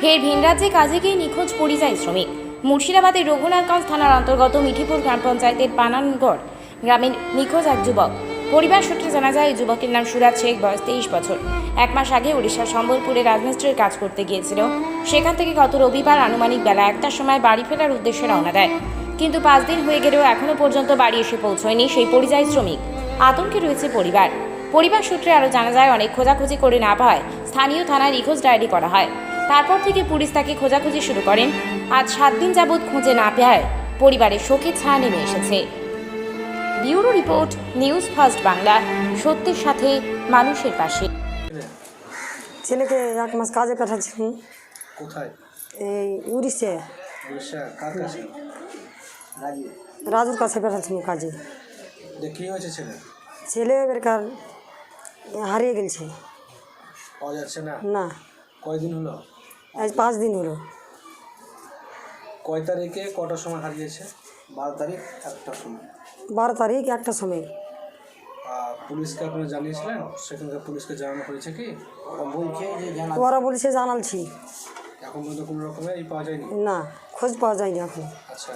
ফের ভিনরাজ্যে কাজে গিয়ে নিখোঁজ পরিযায়ী শ্রমিক। মুর্শিদাবাদের রঘুনাথগঞ্জ থানার অন্তর্গত মিঠিপুর গ্রাম পঞ্চায়েতের পানানগড় গ্রামের নিখোঁজ এক যুবক। পরিবার সূত্রে জানা যায় যুবকের নাম সুরাজ শেখ, বয়স তেইশ বছর। এক মাস আগে উড়িষ্যার সম্বলপুরে রাজমিস্ত্রির কাজ করতে গিয়েছিল। সেখান থেকে গত রবিবার আনুমানিক বেলা একটার সময় বাড়ি ফেরার উদ্দেশ্যে রওনা দেয়। কিন্তু পাঁচ দিন হয়ে গেলেও এখনও পর্যন্ত বাড়ি এসে পৌঁছয়নি সেই পরিযায়ী শ্রমিক। আতঙ্কে রয়েছে পরিবার। পরিবার সূত্রে আরও জানা যায়, অনেক খোঁজাখুঁজি করে না পাওয়ায় স্থানীয় থানায় নিখোঁজ ডায়েরি করা হয়। তারপর থেকে পুলিশ তাকে খোঁজাখুঁজি শুরু করেন। আজ সাত দিন যাবৎ খুঁজে না পাওয়ায় পরিবারের শোকের ছায়া নেমে এসেছে। Bureau report news first Bangla সত্যের সাথে মানুষের পাশে। ছেলেকে এক মাস কাজে পাঠাচ্ছি? কোথায়? এই উড়িষ্যা। রাজুর কাছে পাঠাচ্ছি কাজে। কী হয়েছে ছেলে? ছেলে বেকার হারিয়ে গেছে। পাওয়া যাচ্ছে না? না। কয়দিন হলো? আজ পাঁচ দিন হলো। কয় তারিখে কটার সময় হারিয়েছে? বারো তারিখ একটার সময়। বারো তারিখ একটা সময়। পুলিশকে আপনারা জানিয়েছিলেন? সেখানকার পুলিশকে জানানো হয়েছে কি? বলছে যে জানা ওরা বলছে জানালছি। এখন পর্যন্ত কোনো রকমের এই পাওয়া যায়নি? না খোঁজ পাওয়া যায়নি এখন। আচ্ছা।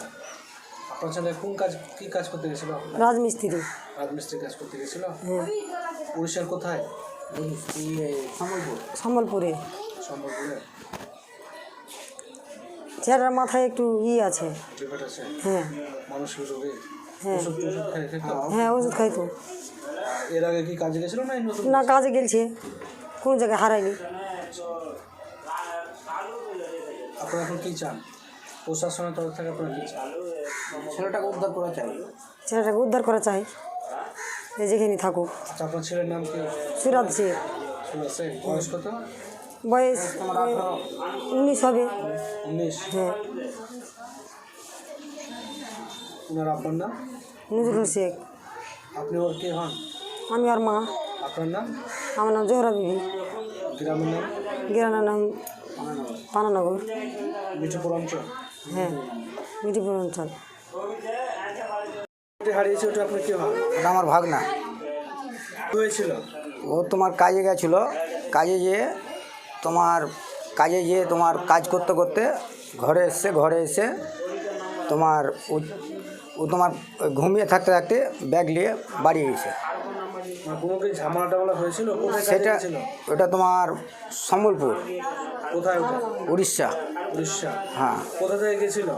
আপনার ছেলে কোন কাজ কী কাজ করতে গেছিল? রাজমিস্ত্রি। রাজমিস্ত্রি কাজ করতে গেছিল? হ্যাঁ। উড়িষ্যার কোথায়? সম্বলপুর। সম্বলপুরে। সম্বলপুরে? ছেলের মাথায় একটু ই আছে। হ্যাঁ। হ্যাঁ। হ্যাঁ ওষুধ খাইতো। এর আগে কি কাজে গেছিল না না কাজে গেলছে। কোন জায়গায় হারায়নি। আপনারা এখন কী চান? প্রশাসনের তরফ থেকে আপনারা কী চান? ছেলেটাকে উদ্ধার করা চাই। ছেলেটাকে উদ্ধার করা চাই। যেখানে থাকুক। আচ্ছা আপনার ছেলের নাম কি? সুরাত শেখ। বয়স কত? বয়স উনিশ হবে। উনিশ? হ্যাঁ। ওনার আব্বার নাম? নজরুল শেখ। আপনি ওর কে হন? আমি আর মা। আপনার নাম? আমার নাম জোহরা বিবি। গ্রামের নাম? পানানগর। মিঠুপুর অঞ্চল? হ্যাঁ মিঠিপুর অঞ্চল। ওটা হারিয়েছে ওটা আপনার কে হন? ওটা আমার ভাগনা। হয়েছিল? ও তোমার কাজে গেছিল। কাজে যেয়ে তোমার কাজে যেয়ে তোমার কাজ করতে করতে ঘরে এসছে ঘরে এসে তোমার ও তোমার ঘুমিয়ে থাকতে থাকতে ব্যাগ নিয়ে বাড়ি গেছে সেটা ওটা তোমার সম্বলপুর। কোথায় উড়িষ্যা। উড়িষ্যা। হ্যাঁ। কোথা থেকে গেছিল?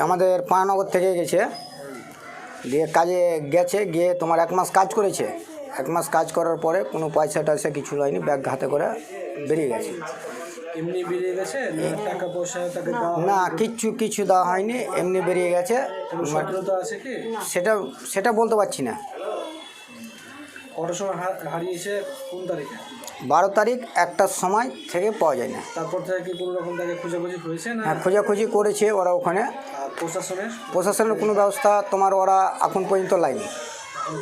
আমাদের পানানগর থেকে গেছে। দিয়ে কাজে গেছে গিয়ে তোমার এক মাস কাজ করেছে। এক মাস কাজ করার পরে কোনো পয়সা টয়সা কিছু হয়নি ব্যাগ হাতে করে বেরিয়ে গেছে। এমনি বেরিয়ে গেছে? না টাকা পয়সা তাকে না কিচ্ছু কিছু দেওয়া হয়নি এমনি বেরিয়ে গেছে। আছে কি? সেটা সেটা বলতে পারছি না। কটার সময় হারিয়েছে কোন তারিখে? বারো তারিখ একটার সময় থেকে পাওয়া যায় না। তারপর থেকে কি কোনো রকম তাকে খোঁজাখুঁজি হয়েছে না? হ্যাঁ খোঁজাখুঁজি করেছে ওরা ওখানে। প্রশাসনের? প্রশাসনের কোনো ব্যবস্থা তোমার ওরা এখন পর্যন্ত লাইনি।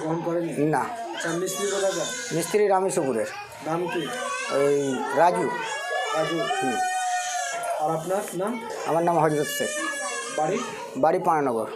গ্রহণ করেনি? না। মিস্ত্রি রামেশ্বপুরের নাম কি? ওই রাজু। রাজু। হুম। আর আপনার নাম? আমার নাম হজরত শেখ। বাড়ি? বাড়ি পানানগর।